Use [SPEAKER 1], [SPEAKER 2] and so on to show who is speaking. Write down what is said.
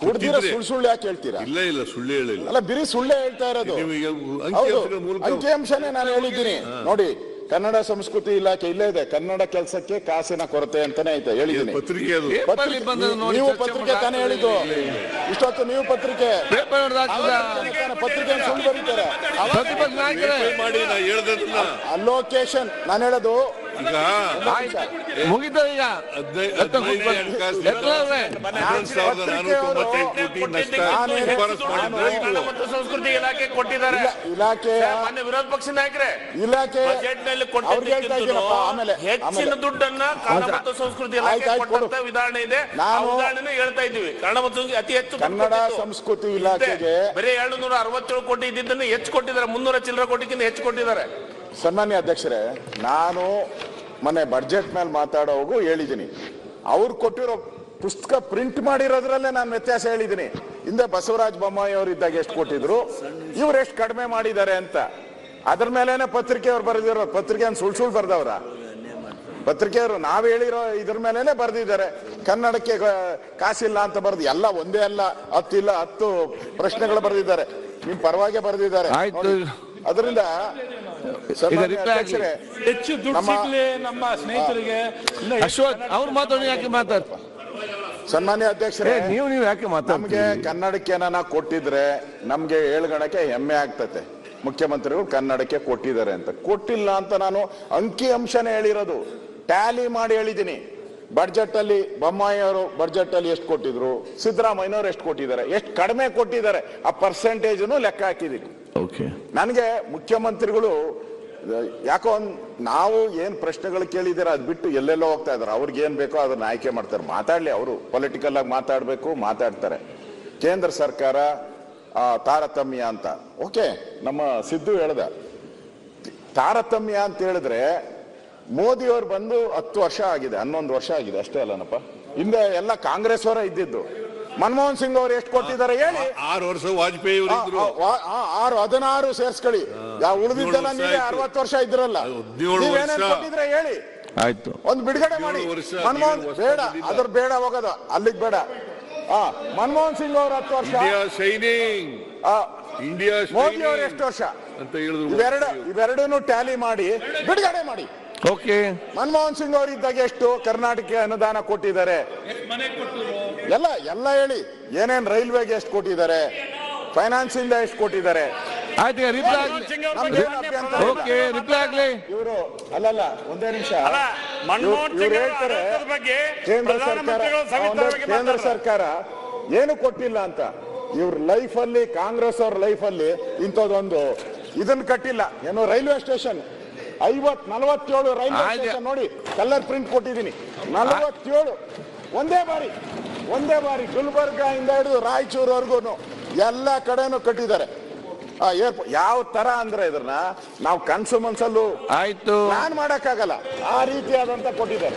[SPEAKER 1] ಕುಡ್ದಿರ ಸುಳ್ಳು ಸುಳ್ಳು ಯಾಕೆ ಹೇಳ್ತೀರಾ?
[SPEAKER 2] ಇಲ್ಲ ಇಲ್ಲ ಸುಳ್ಳು ಹೇಳಿಲ್ಲ
[SPEAKER 1] ಅಲ್ಲ ಬಿರಿ ಸುಳ್ಳೇ ಹೇಳ್ತಾ ಇರೋದು.
[SPEAKER 2] ಅಂಕಿ
[SPEAKER 1] ಹೌದು. ಅಂಕಿಅಂಶನೇ ನಾನು ಹೇಳಿದ್ದೀನಿ. ನೋಡಿ ಕನ್ನಡ ಸಂಸ್ಕೃತಿ ಇಲಾಖೆ ಇಲ್ಲೇ ಇದೆ. ಕನ್ನಡ ಕೆಲಸಕ್ಕೆ ಕಾಸಿನ ಕೊರತೆ ಅಂತಾನೆ ಐತೆ ಹೇಳಿದ್ದೀನಿ.
[SPEAKER 2] ಪತ್ರಿಕೆ ಅದು.
[SPEAKER 1] ಪತ್ರಿಕೆ-
[SPEAKER 3] ಬಂದದ್ದು ನೋಡಿ
[SPEAKER 1] ನೀವು ಪತ್ರಿಕೆ ತಾನೇ ಹೇಳಿದ್ದು. ಇಷ್ಟೊತ್ತು ನೀವು ಪತ್ರಿಕೆ ಪತ್ರಿಕೆ ಸುಳ್ಳು ಬರೀತಾರೆ. ಅಲೋಕೇಶನ್ ನಾನು ಹೇಳೋದು
[SPEAKER 2] ಈಗ
[SPEAKER 3] ಮುಗಿತು
[SPEAKER 4] ಸಂಸ್ಕೃತಿ ಇಲಾಖೆ ಕೊಟ್ಟಿದ್ದಾರೆ. ಇಲಾಖೆ ವಿರೋಧ ಪಕ್ಷ ನಾಯಕರೇ
[SPEAKER 1] ಇಲಾಖೆ ಬಜೆಟ್ನಲ್ಲಿ
[SPEAKER 4] ಹೆಚ್ಚಿನ ದುಡ್ಡನ್ನ ಕನ್ನಡ ಮತ್ತು ಸಂಸ್ಕೃತಿ ಇಲಾಖೆ ಕೊಟ್ಟಂತ. ವಿಧಾನ ಇದೆ. ಉದಾಹರಣೆ ಹೇಳ್ತಾ ಇದ್ದೀವಿ. ಕನ್ನಡ ಮತ್ತು ಅತಿ ಹೆಚ್ಚು
[SPEAKER 1] ಕನ್ನಡ ಸಂಸ್ಕೃತಿ. ಇಲಾಖೆಗೆ
[SPEAKER 4] ಬರೀ ಎರಡು ನೂರ ಅರವತ್ತೇಳು ಕೋಟಿ ಇದ್ದಿದ್ದನ್ನು ಹೆಚ್ಚು ಕೊಟ್ಟಿದ್ದಾರೆ. ಮುನ್ನೂರ ಚಿಲ್ಲರ ಕೋಟಿಗಿಂತ ಹೆಚ್ಚು ಕೊಟ್ಟಿದ್ದಾರೆ.
[SPEAKER 1] ಸನ್ಮಾನ್ಯ ಅಧ್ಯಕ್ಷರೇ ನಾನು ಮೊನ್ನೆ ಬಡ್ಜೆಟ್ ಮೇಲೆ ಮಾತಾಡೋವಾಗೂ ಹೇಳಿದ್ದೀನಿ. ಅವ್ರು ಕೊಟ್ಟಿರೋ ಪುಸ್ತಕ ಪ್ರಿಂಟ್ ಮಾಡಿರೋದ್ರಲ್ಲೇ ನಾನು ವ್ಯತ್ಯಾಸ ಹೇಳಿದ್ದೀನಿ. ಹಿಂದೆ ಬಸವರಾಜ ಬೊಮ್ಮಾಯಿ ಅವರು ಇದ್ದಾಗ ಎಷ್ಟು ಕೊಟ್ಟಿದ್ರು? ಇವ್ರು ಎಷ್ಟು ಕಡಿಮೆ ಮಾಡಿದ್ದಾರೆ ಅಂತ. ಅದ್ರ ಮೇಲೇನೆ ಪತ್ರಿಕೆಯವ್ರು ಬರೆದಿರೋ ಪತ್ರಿಕೆ ಸುಳ್ಳು ಸುಳ್ಳು ಬರ್ದವ್ರ? ಪತ್ರಿಕೆಯವರು ನಾವು ಹೇಳಿರೋ ಇದ್ರ ಮೇಲೇನೆ ಬರೆದಿದ್ದಾರೆ. ಕನ್ನಡಕ್ಕೆ ಕಾಸಿಲ್ಲ ಅಂತ ಬರೆದು ಎಲ್ಲ ಒಂದೇ ಅಲ್ಲ ಹತ್ತಿಲ್ಲ ಹತ್ತು ಪ್ರಶ್ನೆಗಳು ಬರೆದಿದ್ದಾರೆ. ನಿಮ್ ಪರವಾಗಿ ಬರೆದಿದ್ದಾರೆ. ಅದರಿಂದ
[SPEAKER 5] ಹೆಚ್ಚು ದುಡ್ಡು
[SPEAKER 1] ನಮ್ಮ-
[SPEAKER 5] ಸಿಗ್ಲಿ ನಮ್ಮ ಸ್ನೇಹಿತರಿಗೆ. ಇಲ್ಲ
[SPEAKER 3] ಅಶ್ವಥ್ ಅವ್ರು ಮಾತಾಡಿ ಯಾಕೆ ಮಾತಾಡ್
[SPEAKER 1] ಸನ್ಮಾನ್ಯ ಅಧ್ಯಕ್ಷರೇ
[SPEAKER 3] ನೀವು ನೀವು ಯಾಕೆ
[SPEAKER 1] ನಮಗೆ ಕನ್ನಡಕ್ಕೆ ಏನಾನ ಕೊಟ್ಟಿದ್ರೆ ನಮ್ಗೆ ಹೇಳ್ಗಣಕ್ಕೆ ಹೆಮ್ಮೆ ಆಗ್ತತೆ. ಮುಖ್ಯಮಂತ್ರಿಗಳು ಕನ್ನಡಕ್ಕೆ ಕೊಟ್ಟಿದ್ದಾರೆ ಅಂತ. ಕೊಟ್ಟಿಲ್ಲ ಅಂತ ನಾನು ಅಂಕಿ ಅಂಶನೇ ಹೇಳಿರೋದು. ಟ್ಯಾಲಿ ಮಾಡಿ ಹೇಳಿದ್ದೀನಿ. ಬಜೆಟ್ ಅಲ್ಲಿ ಬೊಮ್ಮಾಯಿ ಅವರು ಬಡ್ಜೆಟ್ ಅಲ್ಲಿ ಎಷ್ಟು ಕೊಟ್ಟಿದ್ರು ಸಿದ್ದರಾಮಯ್ಯನವರು ಎಷ್ಟು ಕೊಟ್ಟಿದ್ದಾರೆ ಎಷ್ಟು ಕಡಿಮೆ ಕೊಟ್ಟಿದ್ದಾರೆ ಆ ಪರ್ಸೆಂಟೇಜ್ ಲೆಕ್ಕ ಹಾಕಿದ್ದೀನಿ. ನನಗೆ ಮುಖ್ಯಮಂತ್ರಿಗಳು ಯಾಕೋ ನಾವು ಏನ್ ಪ್ರಶ್ನೆಗಳು ಕೇಳಿದಿರ ಅದ್ ಬಿಟ್ಟು ಎಲ್ಲೆಲ್ಲೋ ಹೋಗ್ತಾ ಇದಾರೆ. ಅವ್ರಿಗೆ ಏನ್ ಬೇಕೋ ಅದನ್ನ ಆಯ್ಕೆ ಮಾಡ್ತಾರೆ. ಮಾತಾಡ್ಲಿ ಅವರು. ಪೊಲಿಟಿಕಲ್ ಆಗಿ ಮಾತಾಡ್ಬೇಕು, ಮಾತಾಡ್ತಾರೆ. ಕೇಂದ್ರ ಸರ್ಕಾರ ತಾರತಮ್ಯ ಅಂತ. ಓಕೆ ನಮ್ಮ ಸಿದ್ದು ಹೇಳ್ದ. ತಾರತಮ್ಯ ಅಂತ ಹೇಳಿದ್ರೆ ಮೋದಿ ಅವ್ರು ಬಂದು ಹತ್ತು ವರ್ಷ ಆಗಿದೆ, ಹನ್ನೊಂದು ವರ್ಷ ಆಗಿದೆ, ಅಷ್ಟೇ ಅಲ್ಲನಪ್ಪ. ಹಿಂದೆ ಎಲ್ಲ ಕಾಂಗ್ರೆಸ್ ಅವರ ಇದ್ದಿದ್ದು. ಮನಮೋಹನ್ ಸಿಂಗ್ ಅವ್ರು ಎಷ್ಟು ಕೊಟ್ಟಿದ್ದಾರೆ ಹೇಳಿ.
[SPEAKER 2] ಆರು ವರ್ಷ ವಾಜಪೇಯಿ ಅವರು
[SPEAKER 1] ಆ, ಆ, ಆರು ಹದಿನಾರು ಸೇರ್ಸ್ಕೊಳ್ಳಿ. ಯಾವ ಉಳಿದಿದ್ದೆಲ್ಲ ನೀವೇ ಅರವತ್ತು ವರ್ಷ ಇದ್ರಲ್ಲ. ನೀವೇನೇನ್. ಕೊಟ್ಟಿದ್ರೆ ಹೇಳಿ.
[SPEAKER 3] ಆಯ್ತು.
[SPEAKER 1] ಒಂದು ಬಿಡುಗಡೆ ಮಾಡಿ. ಮನಮೋಹನ್ ಬೇಡ. ಅದ್ರ ಬೇಡ ಹೋಗೋದು. ಅಲ್ಲಿಗೆ ಬೇಡ. ಆ ಮನಮೋಹನ್ ಸಿಂಗ್ ಅವರು ಹತ್ತು ವರ್ಷ.
[SPEAKER 2] ಶೈನಿಂಗ್
[SPEAKER 1] ಆ,
[SPEAKER 2] ಇಂಡಿಯಾ
[SPEAKER 1] ಮೋದಿ ಅವರು ಎಷ್ಟು ವರ್ಷ?
[SPEAKER 2] ಅಂತ ಹೇಳಿದ್ರು.
[SPEAKER 1] ಇವೆರಡು ಇವೆರಡನ್ನು ಟ್ಯಾಲಿ ಮಾಡಿ ಬಿಡುಗಡೆ ಮಾಡಿ.
[SPEAKER 3] ಓಕೆ.
[SPEAKER 1] ಮನಮೋಹನ್ ಸಿಂಗ್ ಅವರಿದ್ದಾಗ ಎಷ್ಟು ಕರ್ನಾಟಕ ಅನುದಾನ ಕೊಟ್ಟಿದ್ದಾರೆ? ಎಲ್ಲ ಎಲ್ಲ ಹೇಳಿ. ಏನೇನ್ ರೈಲ್ವೆಗೆ ಎಷ್ಟು ಕೊಟ್ಟಿದ್ದಾರೆ? ಫೈನಾನ್ಸ್ ಇಂದ ಎಷ್ಟು ಕೊಟ್ಟಿದ್ದಾರೆ?
[SPEAKER 3] ಆಯ್ತು ರಿಪ್ಲೈ. ಓಕೆ ರಿಪ್ಲೈ ಆಗ್ಲಿ.
[SPEAKER 1] ಇವರು ಅಲ್ಲಲ್ಲ ಒಂದೇ ನಿಮಿಷ. ಇವ್ರು ಹೇಳ್ತಾರೆ
[SPEAKER 4] ಬಗ್ಗೆ
[SPEAKER 1] ಕೇಂದ್ರ ಸರ್ಕಾರ ಕೇಂದ್ರ ಸರ್ಕಾರ ಏನು ಕೊಟ್ಟಿಲ್ಲ ಅಂತ. ಇವ್ರ ಲೈಫ್ ಅಲ್ಲಿ ಕಾಂಗ್ರೆಸ್ ಅವ್ರ ಲೈಫ್ ಅಲ್ಲಿ ಇಂಥದ್ದೊಂದು ಇದನ್ನ ಕಟ್ಟಿಲ್ಲ. ಏನೋ ರೈಲ್ವೆ ಸ್ಟೇಷನ್. ಐವತ್ ನಲವತ್ತೇಳು ರೈಲ್ವೆ. ಸ್ಟೇಷನ್ ನೋಡಿ ಕಲರ್ ಪ್ರಿಂಟ್ ಕೊಟ್ಟಿದ್ದೀನಿ. ನಲವತ್ತೇಳು. ಒಂದೇ ಬಾರಿ ಒಂದೇ ಬಾರಿ ಗುಲ್ಬರ್ಗ ಇಂದ ಹಿಡಿದು ರಾಯಚೂರ್ವರೆಗೂ ಎಲ್ಲ ಕಡೆನೂ ಕಟ್ಟಿದ್ದಾರೆ. ಏರ್ಪೋರ್ಟ್ ಯಾವ ತರ ಅಂದ್ರೆ ಇದ್ರನ್ನ ನಾವು ಕನ್ಸು ಮನ್ಸಲ್ಲೂ
[SPEAKER 3] ಆಯ್ತು.
[SPEAKER 1] ಪ್ಲಾನ್ ಮಾಡಕ್ಕಾಗಲ್ಲ. ಆ ರೀತಿಯಾದಂತ ಕೊಟ್ಟಿದ್ದಾರೆ.